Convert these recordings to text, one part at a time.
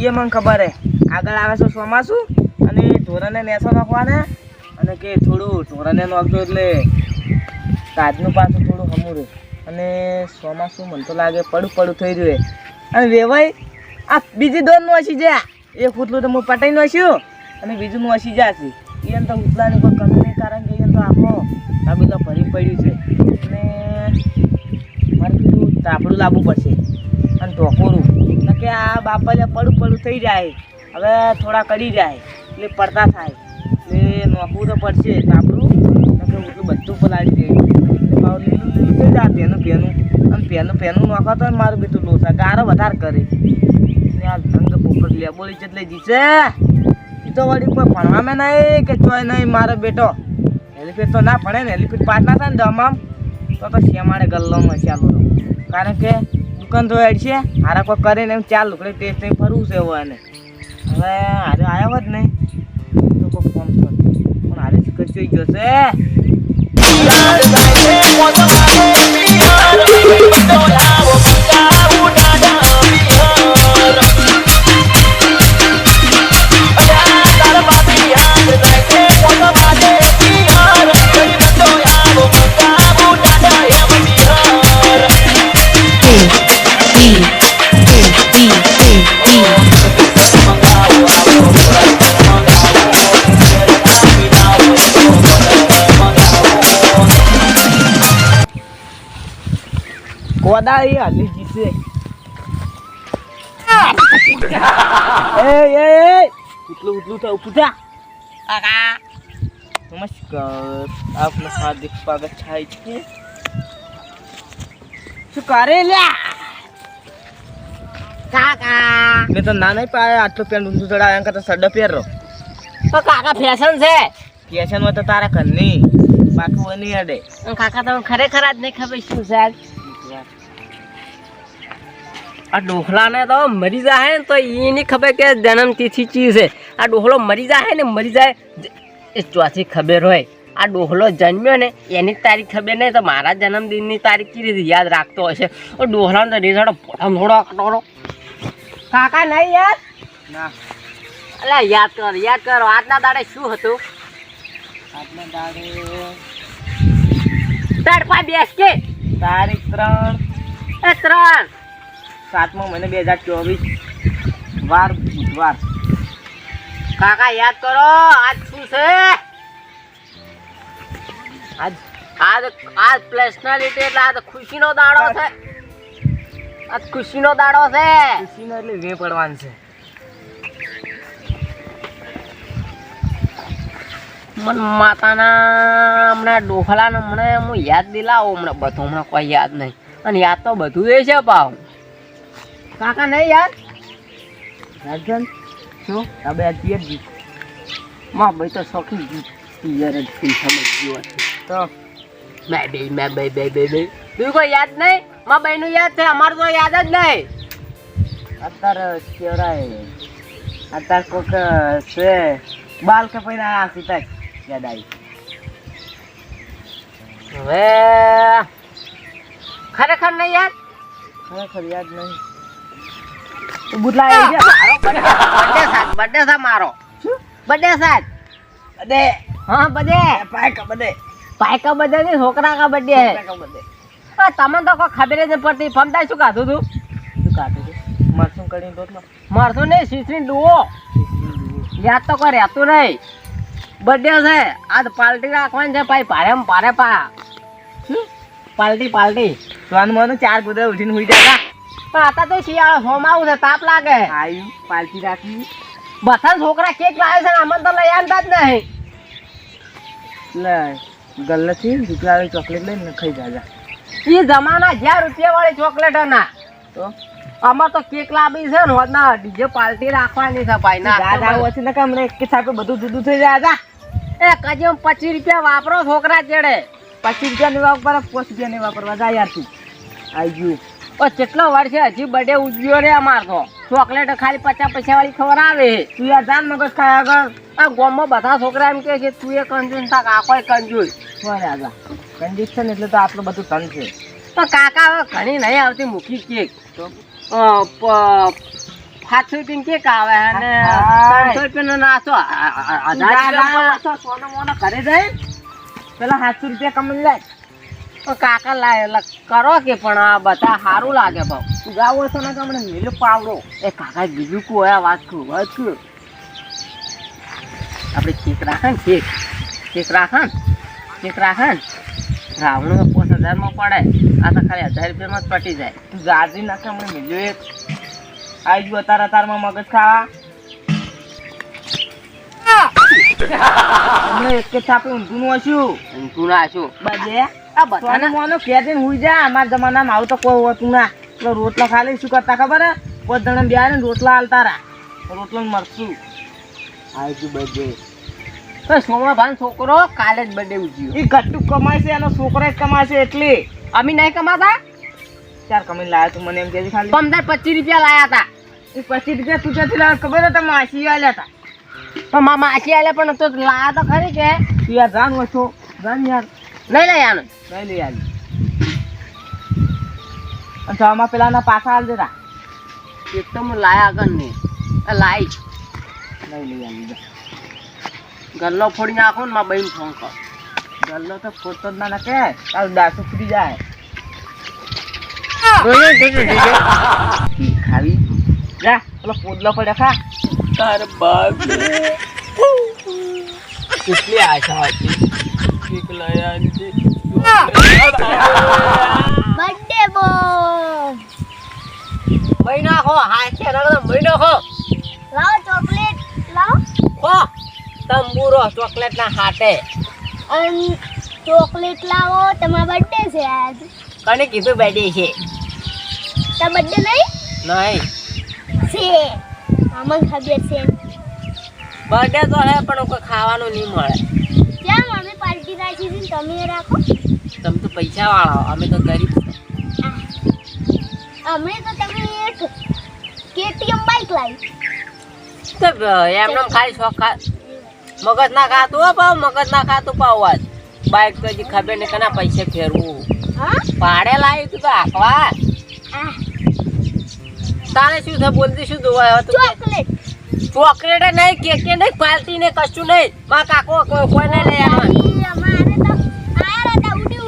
એ મને ખબર હે. આગળ આવે છે ચોમાસું અને ઢોરાને નેસો નાખવાના. અને કે થોડું, ઢોરાને નાખતો એટલે કાચનું પાછું થોડું હમુરું અને ચોમાસું મને તો લાગે, પડું પડું થઈ રહ્યું અને વેવાય આ બીજી દોન નોસી જા. એક ઉતલું તો હું પટાઈ નોસ્યું. અને બીજું નોસી જાશે એને તો ઉતલાની કોઈ કમી નહીં, કારણ કે એને તો આખો તાબીલો ભરી પડ્યું છે. અને મારે પેલું તાપડું લાવવું પડશે. અને ઢોકોરું. કે આ બાપાને પડું પડું થઈ જાય. હવે થોડા કરી જાય, એટલે પડતા થાય. એટલે નોખવું તો પડશે, તો કે એટલું બધું પલાળી દે. એટલે ભાવ લીલું લીલું થઈ જાય, પેનું પેનું. અને પેનું પેનું નોખો તો મારું બીજું લોસા ગારો વધારે કરે. આ ધંગ પોપટ લેબોળી એટલે જીશે એ તો વળી કોઈ ભણવામાં નહીં કે ચોય નહીં મારો બેટો. એલિફેટ તો ના ભણે ને એલિફેટ પાસ ના થાય ને દમામ, તો તો શેમાડે ગલ્લો ચાલુ કારણ કે દુકાન તો છે. હારા કોઈ કરે ને ચાલ લુકડે ટેસ્ટ નહીં ફરવું છે હવે એને હવે હારે આવ્યો જ નહીં. તો કોઈ ફોન કર. પણ હારે કચોઈ જશે કોદાળી હાલી જીતશે એ એ એ ઉતલું ઉતલું તો ઉઠા કાકા નમસ્કાર આપનું હાર્દિક સ્વાગત થાય છે શું કરે લ્યા કાકા મેં તો ના નહીં પાડે આટલું પેન્ટ ઊંધું ચડાવે એમ કરતા સડ્ડો પહેરો તો કાકા ફેશન છે ફેશનમાં તો તારા ઘરની બાકી નહીં અડે કાકા તમે ખરેખર જ નહીં ખબર શું છે? આ ડોખલાને તો મરી જાય ને તો એ નહીં ખબર કે જન્મ તિથિ ચી છે. આ ડોહલો મરી જાય ને મરી જાય એ ચોથી ખબર હોય. આ ડોહલો જન્મ્યો ને એની તારીખ ખબર નહીં તો મારા જન્મદિનની તારીખ કેવી રીતે યાદ રાખતો હશે. ઓ ડોહલાનો તો રીઝાડો પોટમ થોડો કટોરો કાકા નહીં યાર? ના. અલ્યા યાદ કર યાદ કરો આજના દાડે શું હતું? આજના દાડે તડપા બેસ કે તારીખ ત્રણ. એ ત્રણ. સાતમો મહિનો બે હજાર ચોવીસ. વાર બુધવાર. કાકા યાદ કરો આજ શું છે? આજ આજ આજ પર્સનાલિટી એટલે આજ ખુશીનો દાડો છે. આજ ખુશીનો દાડો છે. ખુશીનો એટલે વે પડવાનું છે. મન માતાના હમણાં ડોખલાને હમણાં હું યાદ દિલાવો હમણાં બધું હમણાં કોઈ યાદ નહીં. અને યાદ તો બધું એ છે પાવ કાકા નહીં યાર? રાજન શું? તમે આ પિયર જી માં ભાઈ તો શોખી ગીત પિયર જ થી સમજ ગયો તો મેં બે મેં બે બે બે બે. તું કોઈ યાદ નહીં? માં બહેનું યાદ છે અમારું તો યાદ જ નહીં. અત્યારે કેવરાય અત્યારે કોક છે. બાલ કે કપાઈને આ સીતા યાદ આવી. હવે ખરેખર નહીં યાર ખરેખર યાદ નહીં. બુટલા આવી મારો બર્થડે સા મારો. અડે હા બર્થડે. પાય કા બડે પાયકા નહીં છોકરા કા હે? બડે તમને તો કોઈ ખબર જ નહીં પડતી. ફમતા શું તું? શું કાઢું છે મરસું કરીને રોટલો મારતું નહીં શીશરી ડુઓ. યાદ તો કોઈ રહેતું નહીં. બર્થડે છે. આજ પાર્ટી રાખવાની છે ભાઈ ભારે ભારે પા. પાલટી પાર્ટી પાર્ટી સ્વાન મને ચાર ગુદરે ઉઠીને હુઈ જાય પણ આતા તો શિયાળો હોમાવું છે તાપ લાગે. આવ્યું પાલટી રાખી. બધા છોકરા કેક લાવે છે અમને તો લઈ આવતા જ નહીં. લે ગલ્લેથી રૂપિયા ચોકલેટ લઈને ખાઈ જાજા. એ જમાના જ્યાં રૂપિયા વાળી ચોકલેટ ના તો? અમાર તો કેક લાવી છે ને હોદના ડીજે પાર્ટી રાખવાની છે ભાઈ. ના દાદા ઓછી ને કામ એક કે સાથે બધું જુદું થઈ જાય જા એ કજે પચીસ રૂપિયા વાપરો છોકરા ચેડે પચીસ રૂપિયા ની વાપર પોસ રૂપિયા ની વાપરવા જા યાર તું આવી ગયું. ઓ કેટલો વર્ષ છે હજી બર્થડે ઉજવ્યો રે અમાર તો ચોકલેટ ખાલી પચાસ પૈસા વાળી ખબર આવે તું યાર જાન મગજ ખાય આગળ આ ગામમાં બધા છોકરા એમ કે છે તું એ કંજૂસ થાક આખો કંજૂસ શું છે ને એટલે તો આટલું બધું તન છે તો કાકા હવે ઘણી નહીં આવતી મૂકી કેક તો સાતસો રૂપિયા કેક આવે અને. ત્રણસો રૂપિયાનો નાસ્તો હજાર સોનો મોનો ઘરે પેલા સાતસો રૂપિયા કમાઈ તો કાકા લાય કરો કે પણ આ બધા સારું લાગે ભાવ તું ગાવો છો ને તમને મિલ પાવડો. એ કાકા બીજું કોઈ આ વાત છું વાત છું આપણે કેક રાખે ને કેક? કેક રાખે ને? કેક રાખે ને? રાવણું પાંચ હજારમાં પડે. આ તો ખાલી હજાર રૂપિયામાં જ પટી જાય. તું ગાજી નાખે મને મિલ્યો એક. આવી ગયું અતાર અતારમાં મગજ ખાવા. હમણાં એક કે છાપે ઊંધું નું હશું ઊંધું ના હશું બધે આ બધાને મોનું ખેંચીને હુઈ જા અમાર જમાનામાં આવું તો કોઈ હોતું ના. એટલે રોટલા ખાલી શું કરતા ખબર હે? કોઈ જણા બે રોટલા હાલતા રા રોટલા ને મરચું. આવી ગયું બધે તો સોમા ભાન છોકરો કાલે જ બર્થડે ઉજ્યો એ ઘટું કમાય છે એનો છોકરો જ કમાય છે એટલે. અમે નહીં કમાતા? ચાર કમાઈને લાવ્યો તું? મને એમ કહેજે ખાલી. પંદર પચીસ રૂપિયા લાયા હતા. એ પચીસ રૂપિયા તું ક્યાંથી લાવ્યો? ખબર હતા માસી આલ્યા હતા. તો મા આખી આલે પણ તો લાયા તો ખરી કે? તું યાર જાણ વસો જાણ યાર. નહીં લઈ આનું. નહીં લઈ આવી અને સવામાં પેલાના પાછા હાલ દેતા એક તો હું લાયા આગળ નહીં. આ લાઈ. નહીં લઈ આવી ગલ્લો ફોડી નાખો ને મારા બહેન ફોન કર. ગલ્લો તો ફોટો જ ના નાખે. તારું દાસુ ફૂટી જાય. ખાવી. જા પેલો પોદલો પડે ખા. તાર બાપ કેટલી આશા હતી બર્થડે બોય મહી નાખો હાથે રગડો મહિનો નાખો લાવ ચોકલેટ લાવ ખો તંબુરો ચોકલેટ ના હાથે અને ચોકલેટ લાવો તમારો બર્થડે છે આજ કને કીધું બેડી છે તો બર્થડે નહીં નહીં છે અમને ખબર છે બર્થડે તો હે પણ કોઈ ખાવાનું નહીં મળે. કેમ? અમે પાર્ટી રાખી છે તમે રાખો. તમે તો પૈસા વાળા અમે તો ગરીબ અમે તો તમે એક કેટીએમ બાઇક લાવી. તો એમનો ખાલી શોખ ખા મગજ ના ખાતું પાવ મગજ ના ખાતું પાવ આજ. બાઈક તો હજી ખબર નહીં કના પૈસે ફેરવું. હા? ભાડે લાવી તું તો આખવા તારે શું થાય બોલતી શું તું ચોકલેટ. ચોકલેટ નહીં કેક નહીં પાલતી નહીં કશું નહીં. માં કાકો કોઈ કોઈ લઈ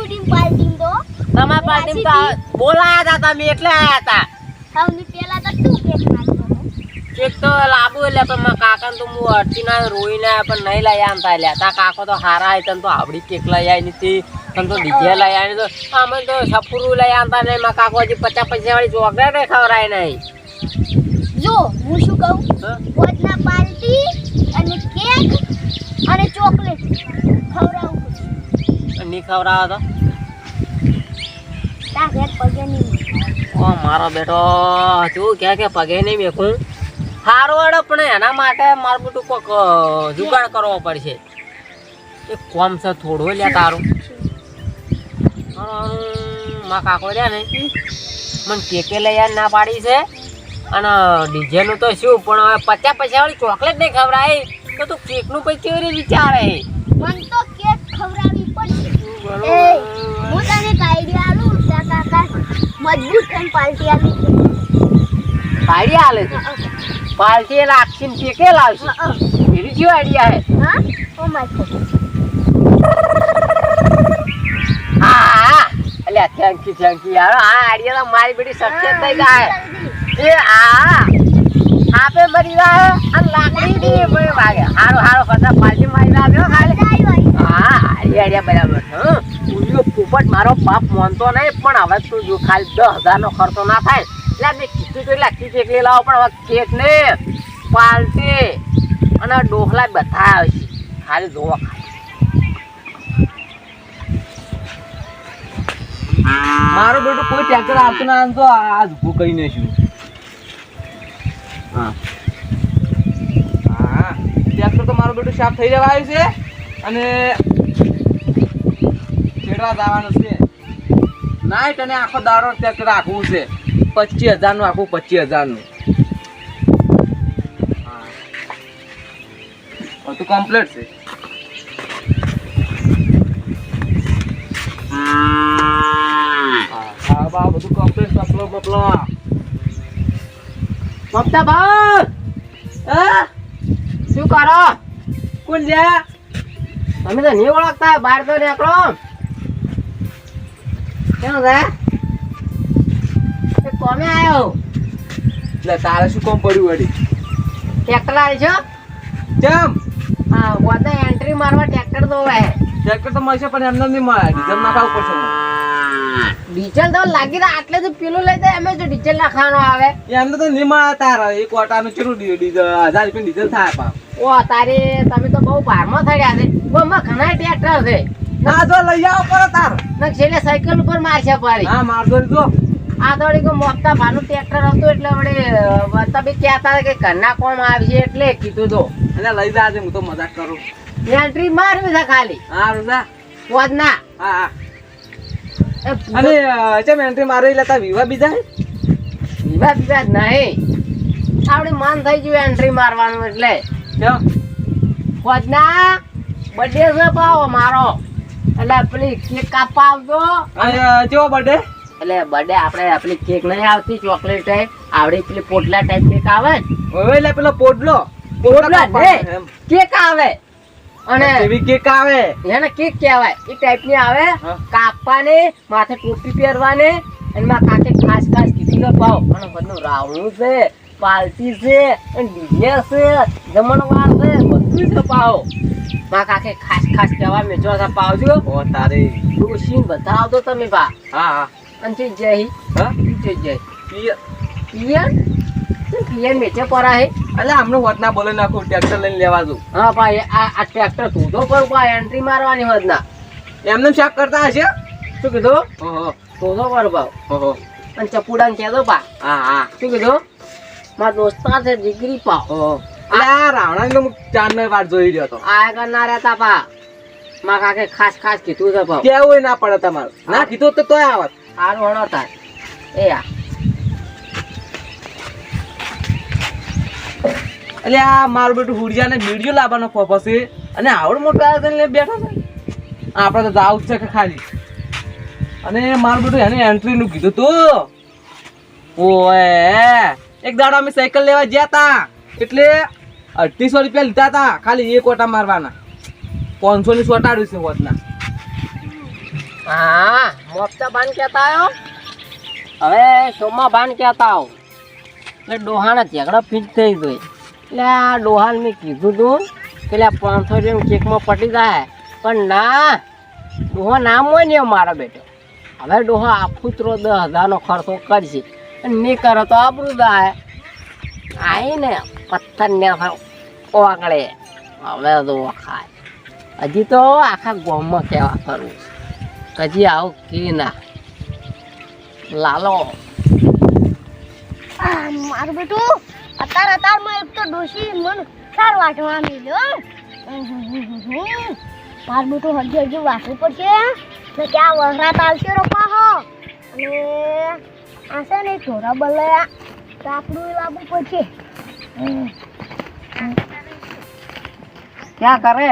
ઉડી પાર્ટી તો. તમારા પાર્ટી તો બોલાયા હતા તમે એટલે આયા હતા. તો તું કેક તો લાવવું એટલે પણ મારા કાકાને તો હું અડચીના રોઈ ના પણ નહીં લઈ આવતા લ્યા. તા કાકો તો હારા તને તો આવડી કેક લઈ આવી નથી તને તો ડીજે લઈ આવી તો અમે તો સફરું લઈ આવતા નહીં મારા કાકો હજી પચાસ પૈસા વાળી ચોકલેટ ખવડાય નહીં. જો હું શું કહું? હા? ભોજના પાર્ટી અને કેક અને ચોકલેટ ખવડાવું નહીં ખવડાવો તો? તા ઘેર પગે નહીં ઓ મારો બેટો તું કે કે પગે નહીં મેકું? સારું અડો પણ એના માટે મારું બધું કોઈક જુગાડ કરવો પડશે. એ કોમ છે થોડું લ્યા તારું. મારા કાકો રહ્યા ને. મને કેકે લઈ ના પાડી છે. અને ડીજેનું તો શું પણ હવે પચાસ પૈસા વાળી ચોકલેટ નહીં ખવડાય. તો તું કેકનું પછી કેવી રીતે વિચારે? મન તો કેક ખવડાવી પડશે. હું તને એક આઈડિયા આલું કાકા મજબૂત થઈને પાર્ટી છે. આઈડિયા હાલે છે? પાલટી રાખીને કેકે લાવશે. એવી શું આઈડિયા હે હા? ઓ માય હા એટલે થેન્ક યુ થેન્ક યુ યાર આ આઈડિયા તો મારી બેટી સક્સેસ થઈ જાય. એ આપે મરી જાય અને લાકડી દી ભાઈ વાગે. હારો હારો કરતા પાછી મારી આવ્યો ખાલી. હા આઈડિયા બરાબર છે, હં. ઉલ્યો પોપટ, મારો બાપ માનતો નહીં, પણ હવે તું જો ખાલી દસ હજારનો ખર્ચો ના થાય, એટલે મેં કીધું કેક લઈ પણ હવે કેક ને પાલટી અને ડોખલા બધા આવશે. ખાલી જોવા મારો બેટો કોઈ ટ્રેક્ટર આવતું ના તો આજ કરીને શું હા. હા. ટ્રેક્ટર તો મારું બધું સાફ થઈ જવા છે અને છેડવા જવાનું છે. નાઈટ અને આખો દાડો ટ્રેક્ટર રાખવું છે. પચીસ હજારનું, આખું પચીસ હજારનું. બધું કમ્પ્લીટ છે. હા બધું કમ્પ્લીટ સપલો બપલો મમતા હા? શું કરો? કોણ છે? તમે તો નહીં ઓળખતા બહાર તો નીકળો. કેમ છે? કોમે આવ્યો એટલે તારે શું કોમ પડ્યું વળી? ટ્રેક્ટર આવી છો? કેમ? હા એન્ટ્રી મારવા ટ્રેક્ટર તો હોય ટ્રેક્ટર તો મળશે પણ એમને નહીં મળે. ડીઝલ નાખાવું પડશે. ડીઝલ તો લાગી રહ્યા આટલે તો પેલું લઈ જાય એમ જો ડીઝલ નાખવાનો આવે. એમને તો નિમા તારા એક વાટાનું ચેટલું ડીઝલ હજાર રૂપિયા ડીઝલ થાય પા ઓ તારે તમે તો બહુ ભારમાં થડ્યા છે. બમાં ઘણા ટ્રેક્ટર છે. ના જો લઈ આવો પર તાર. ને છેલે સાયકલ ઉપર મારશે પારી હા મારજો જો. આ દોડી કો મોકતા ભાનું ટ્રેક્ટર હતું એટલે વડે તમે કહેતા કે ઘરના કોમ આવશે એટલે કીધું તો. અને લઈ જાજે હું તો મજાક કરું. એન્ટ્રી મારવી છે ખાલી. હા રોજા પોજ ના હા હા. અને અચ્છા ચમ એન્ટ્રી મારે એટલે તાર વિવાહ બીજા હે? વિવાદ વિવાદ નહીં. આપણે માન થઈ ગયું એન્ટ્રી મારવાનું એટલે. ખોજના બર્થડે છે પાવો મારો. એટલે પેલી કેક કાપવા આવજો. જો કેવો બર્થડે એટલે બર્થડે આપણે આપણી કેક નહીં આવતી ચોકલેટ ટાઈપ આવડી પેલી પોટલા ટાઈપ કેક આવે ને. એટલે પેલો પોટલો. પોટલા. કેક આવે. અને એવી કેક આવે? એને કેક કહેવાય. એ ટાઈપની આવે. કાપવાની માથે ટોપી પહેરવાની અને માં કાકે ખાસ ખાસ કીધું ભાવ અને બધું રાવણું છે પાલતી છે અને ડીજે છે જમણવાર છે બધું છે પાવ. માં કાકે ખાસ ખાસ કહેવા મેં જો પાવજો ઓ તારે. બધા બતાવતો તમે બા. હા હા. અને જય જય હા? જય જય પિયર. પિયર? પિયર મેચે પરા હે. એટલે આમનો વધના ના બોલે નાખું ટ્રેક્ટર લઈને લેવા દઉં. હા ભાઈ આ આ ટ્રેક્ટર ધોધો પર પા એન્ટ્રી મારવાની હોત ના. એમને શાક કરતા હશે? શું કીધું? ઓહો. તો પર ભાવ. ઓહો. અને ચપુડાને કહેતો પા હા હા. શું કીધું? મારા દોસ્તાર છે દીકરી પા ઓહો. આ રાવણાની તો હું ચાંદનો વાર જોઈ રહ્યો હતો. આ કરનાર હતા પા મા કાકે ખાસ ખાસ કીધું છે પા કેવું ના પડે તમારે. ના કીધું તો તોય આવત. સારું હણો તાર. એ આ. એટલે આ મારું બેટું હુડિયાને વીડિયો લાવવાનો પપ્પા છે અને આવડો મોટા આવે બેઠા છે. આપણે તો જાવ છે કે ખાલી. અને મારું બેટું એને એન્ટ્રીનું કીધું તું. ઓએ એક દાડો અમે સાયકલ લેવા ગયા તા. એટલે અઢીસો રૂપિયા લીધા હતા ખાલી એક ઓટા મારવાના. પાંચસો ની સોટાડ્યું છે હોતના. હા મોપતા ભાન કહેતા આવ્યો હવે સોમા ભાન કહેતા આવો એટલે ડોહાના ઝઘડા ફીટ થઈ ગઈ એટલે આ ડોહાને મેં કીધું તું. એટલે પાંચસો રૂપિયા કેકમાં પટી જાય. પણ ના, ડોહો નામ હોય ને મારો બેટો. હવે ડોહો આફૂતરો દસ હજારનો ખર્ચો કરશે. અને નહીં કરો તો આબરું જાય. આવીને પથ્થરને ઓગળે. હવે તો ખાય. હજી તો આખા ગામમાં કહેવા કરવું હજી આવું કે ના. લાલો. મારું બેટું. અત્યારમાં એક તો ડોશી મન સાર વાટવા મળ્યો મારું બેટું હજી હજી વાટવું પડશે ને ક્યાં વહરાત આવશે રોપા હો. અને આ છે ને ઢોરા બલાયા રાપડું લાવવું પડશે. ક્યાં કરે?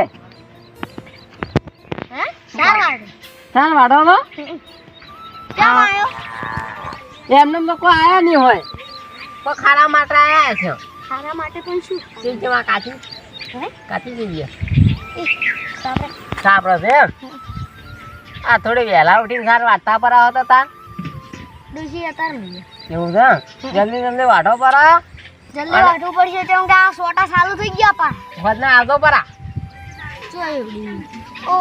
હે? સાર વાટું સાર વાડો આવ્યો? એમને લોકો કોઈ આયા નહીં હોય. તો ખારા માટે આવ્યા છે. ખારા માટે પણ શું? તે જેમાં કાચી? હે? કાચી જઈએ સારા છે? આ થોડી વહેલા ઉઠીને સાર વાટતા પર આવતા તા ડોશી અતાર મળ્યો એવું છે? જલ્દી જલ્દી વાટો પર આવો. જલ્દી વાટવું પડશે તેમ કે આ સોટા ચાલુ થઈ ગયા પા વધને આવતો પર આ. ઓ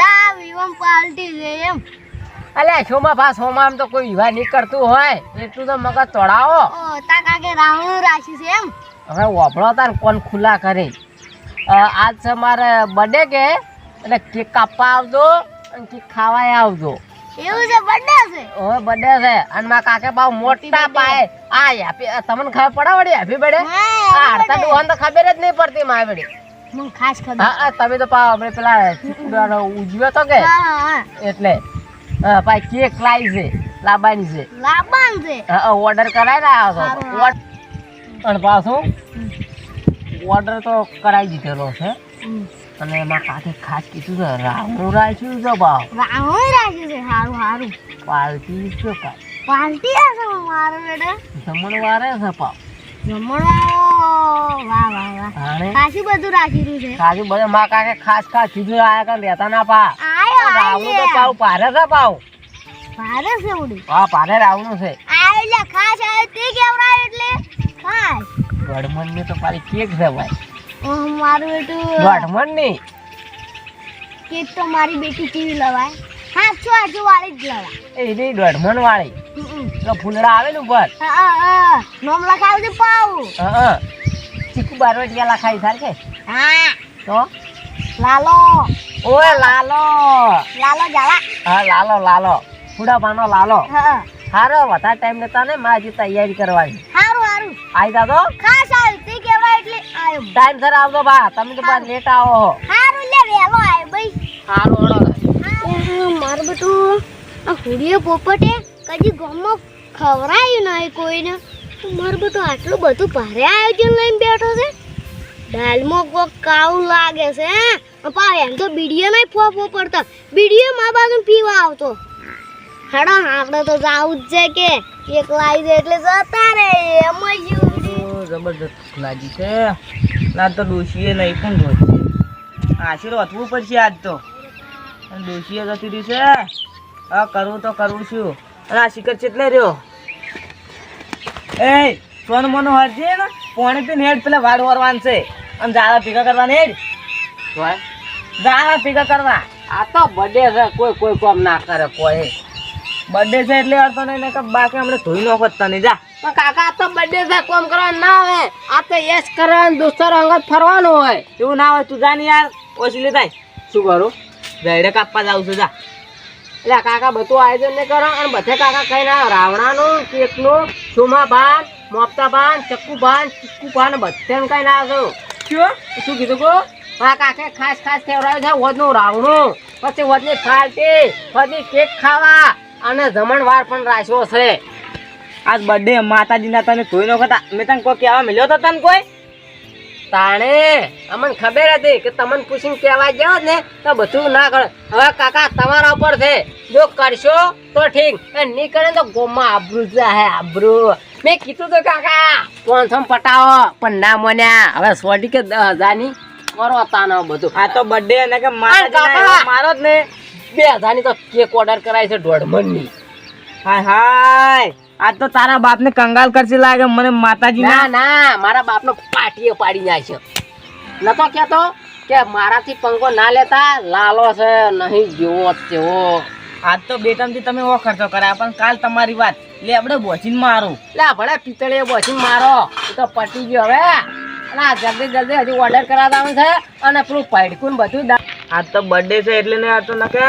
તા વિવમ પાલટી છે એમ. અલ્યા છોમા ભા આમ તો કોઈ વિવાહ નહીં કરતું હોય. એટલું તો મગજ તોડાવો. તા કાકે રાવણું રાશિ છે એમ. હવે વાપરો તાર કોણ ખુલ્લા કરી. આજ છે મારે બર્થડે કે એટલે કેક કાપવા આવજો અને કેક ખાવાય આવજો. એવું છે બર્થડે છે? હવે બર્થડે છે. અને મારા કાકે ભાવ મોટા પાયે. આ હેપી તમને ખબર પડે વળી હેપી બર્થડે આ હડતા ડોહાને તો ખબર જ નહીં પડતી મારે વળી. મને ખાસ ખબર. હા હા તમે તો આપણે પેલા ઉજવ્યો તો કે. એટલે પાછી કેક લાવી છે છે લાબાન છે હા ઓર્ડર કરાવી રહ્યા છો? પણ પાછું? ઓર્ડર તો કરાવી દીધેલો છે. અને એમાં કાકે ખાસ કીધું છે રાહુ રાખ્યું છે ભાવ. રાહુ રાખ્યું છે? સારું સારું. પાલટી છે કા પાલટી હશે મારો બેટા. જમણ વારે છે પાવ જમણવાળો વાહ વાહ વાહ. ખાસી બધું છે. કાજુ બધે. માં કાકે ખાસ ખાસ કીધું આયા કાન લેતા ના પા. રાવણું તો પાવ પારે છે પાવ પારે છે ઉડી. હા પારે રાવણું છે. આયો ખાસ આયો તે કેવડા એટલે? ખાસ. ગઢમણની તો પારી કેક છે ભાઈ. મારું બેટું ગઢમણની કેક તો મારી બેટી કેવી લવાય? હા છો આજુ વાળી જ લવાય. એ રે ગઢમણ વાળી તો ફૂલડા આવે ને ઉપર? હા, હા, હા. નોમ લખાવજે પાવ. હા હા. ચીકુ બારવટિયા લખાઈ સાર કે? હા. તો? લાલો. ઓય લાલો. લાલો જાલા હા લાલો લાલો. ફૂડા પાનો લાલો. હા હારો વધારે ટાઈમ લેતા ને હજી તૈયારી કરવાની. હારું હારું. આઈ દાદો ખાસ આવ્યું તે કેવા એટલે આયો ટાઈમ સર આવજો બા. તમે તો બા લેટ આવો હો. હારું લે વેલો આયો ભાઈ હારું હળો. મારું બેટું આ હુડીએ પોપટે કદી ગામમાં ખવરાયું નહીં કોઈને. મારું બેટું આટલું બધું ભારે આયોજન લઈને બેઠો છે. દાલમાં કોક કાવું લાગે છે, હે? પા એમ તો બીડીએ નહીં ફોફો પડતા. બીડીએ મા બાજુ પીવા આવતો. હાડા, આપણે તો જાવું જ છે કે એક લાવી દે એટલે જતા રે એમ જ ઉડી. જબરદસ્ત લાગી છે. ના, તો ડોશીએ નહીં પણ રોજ આશીર વધવું પડશે આજ તો. ડોશીએ જતી રહી છે. હા કરવું તો કરવું છું. અને આ શિખર ચેટલે રહ્યો. એ સોન મોનો હરજે ને પોણી પીને હેડ પેલા વાડ વરવાન છે. અને જાળા ભેગા કરવાની હેડ. જાળા ભેગા કરવા. આ તો બર્થડે છે કોઈ કોઈ કોમ ના કરે કોઈ. બર્થડે છે એટલે અડતો નહીં ને કે બાકી હમણાં ધોઈ નો તને જા. પણ કાકા આ તો બર્થડે છે કોમ કરવા ના આવે. આ તો યસ કરવાનું દોસ્તર અંગત ફરવાનું હોય. એવું ના હોય તું જાની યાર ઓછી લે થાય શું કરું? જયડે કાપવા જાઉં છું જા. એટલે કાકા બધું આયોજન નહીં કરો અને બધે કાકા કઈ ના રાવણાનું કેકનું સુમા બાન મોપતા બાંધ ચક્કુ બાંધ ચીકુ બાન બધે કઈ ના આવ્યો શું? શું કીધું કો હા કાકે ખાસ ખાસ કેવડાવે છે વધનું રાવણું. પછી વધની ફાલતી પછી કેક ખાવા અને જમણવાર પણ રાખ્યો છે. આજ બર્થડે માતાજીના તને કોઈ નો ખતા મેં તને કોઈ કહેવા મળ્યો તો તને કોઈ? તાણે અમને ખબર હતી કે તમને પૂછીને કહેવા ગયો ને તો બધું ના કરે હવે કાકા તમારા ઉપર છે. જો કરશો તો ઠીક. એ નહીં કરે તો ગોમાં આબરૂ હે આબરૂ. મેં કીધું તો કાકા પાંચસો પટાવો? પણ ના મોન્યા હવે સોડી કે દસ હજારની? કરો તાનો બધું. આ તો બર્થડે અને કે મારો જ ને. બે હજારની તો કેક ઓર્ડર કરાય છે દોઢ મણની હાય હાય. આજ તો તારા બાપને કંગાલ કરશે લાગે મને માતાજી ના ના મારા બાપનો પાટીએ પાડી જાય છે. નતો કેતો કે મારાથી પંખો ના લેતા લાલો છે નહીં જેવો તેવો. આજ તો બેટમથી તમે એવો ખર્ચો કરાયા પણ કાલ તમારી વાત. લે આપણે બોચીને મારું. લે ભલે પિત્તળીએ બોસી મારો. એ તો પટી ગયો હવે. અને આ જલ્દી જલ્દી હજી ઓર્ડર કરાવવાનું છે. અને પેલું પડકું બધું આજ તો બર્થડે છે એટલે નહીં હારતો ન કે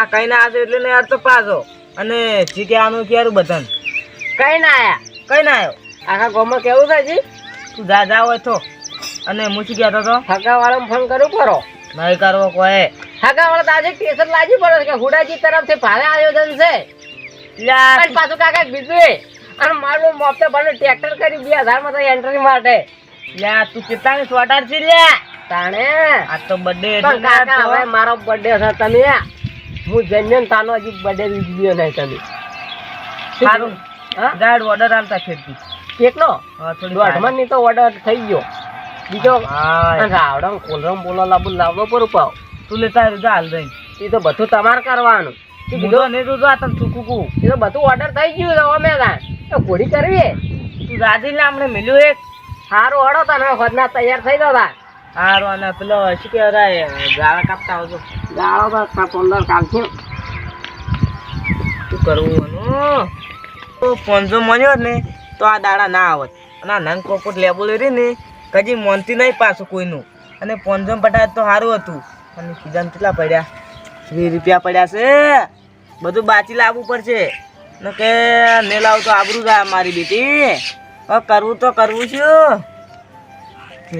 આ કઈ ના આવશે એટલે નહીં હારતો પાછો. અને જી કે આનું ક્યારું બતન કઈ ના આયા. કઈ ના આવ્યો આખા ગામમાં કેવું છે જી તું જા જા હોય તો. અને મૂકી ગયા તો હગા વાળા ફોન કરું કરો નહીં કરવો કોઈ. હગા વાળા આજે ટેશન લાજી પડે કે હુડાજી તરફથી ભારે આયોજન છે. પાછું કાકા બીજું એ. અને મારું મોપતે ભલે ટ્રેક્ટર કરી બે હજારમાં તો એન્ટ્રી માટે. લ્યા તું કેટલાની સ્વેટર છે લ્યા? તાણે. આ તો બર્થડે પણ કાકા હવે મારો બર્થડે છે તમે હું જન્મ્યો તાનો હજી બર્થડે લીધો નહીં તમે. સારું? ગાડ ઓર્ડર આલતા ફેરતી કેટલો? દોઢમણની તો ઓર્ડર થઈ ગયો. બીજો? રાવડમ કોલરમ બોલો લાબુ લાવવો પર પાવ તું લેતા જા હાલ દઈ એ તો બધું તમારે કરવાનું. તું કીધું નહીં તું જા તને ચૂકું કું એ તો બધું ઓર્ડર થઈ ગયું છે અમે તાણ તો ઘોડી કરવી તું રાજી લે આપણે મિલ્યું એક? સારું હડો તને ખોદના તૈયાર થઈ ગયો તા સારું અને પેલો શું કહેવાય ગાળા કાપતા આવજો. ગાળો તો તા પંદર કાલથી શું કરવું તો પંજો મળ્યો ને તો આ દાડા ના આવત. અને આ નાન પોપટ લે ને કદી મોનતી નહીં પાછું કોઈનું. અને પંજો પટાય તો સારું હતું. અને સીઝન કેટલા પડ્યા? વીસ રૂપિયા પડ્યા છે. બધું બાચી લાવવું પડશે. ને કે ને લાવું તો આબરું જાય મારી બેટી. હવે કરવું તો કરવું છું.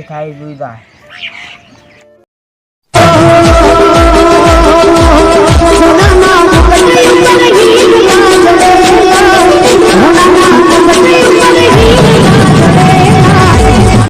થાય જોઈ જાય સોનામાં